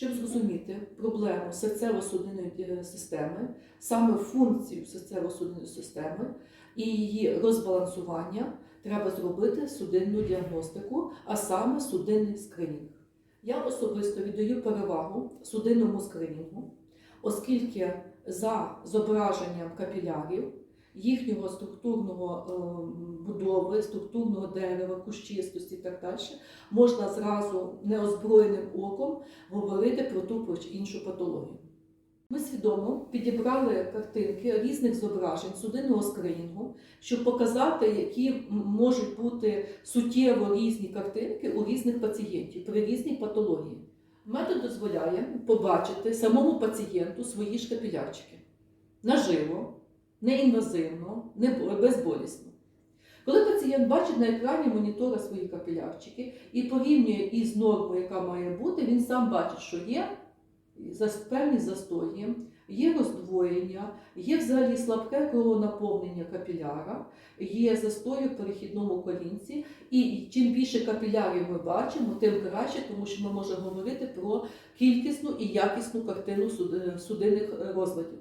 Щоб зрозуміти проблему серцево-судинної е, системи, саме функцію серцево-судинної системи і її розбалансування, треба зробити судинну діагностику, а саме судинний скринінг. Я особисто віддаю перевагу судинному скринінгу, оскільки за зображенням капілярів, їхнього структурного е, будови, структурного дерева, кущистості і так далі, можна зразу неозброєним оком говорити про ту про іншу патологію. Ми свідомо підібрали картинки різних зображень судинного скринінгу, щоб показати, які можуть бути суттєво різні картинки у різних пацієнтів при різній патології. Метод дозволяє побачити самому пацієнту свої ж капілярчики наживо, неінвазивно, не бо- безболісно. Коли пацієнт бачить на екрані монітора свої капілярчики і порівнює із нормою, яка має бути, він сам бачить, що є певні застої, є роздвоєння, є взагалі слабке кровонаповнення капіляра, є застої в перехідному колінці, і чим більше капілярів ми бачимо, тим краще, тому що ми можемо говорити про кількісну і якісну картину судинних е, розладів.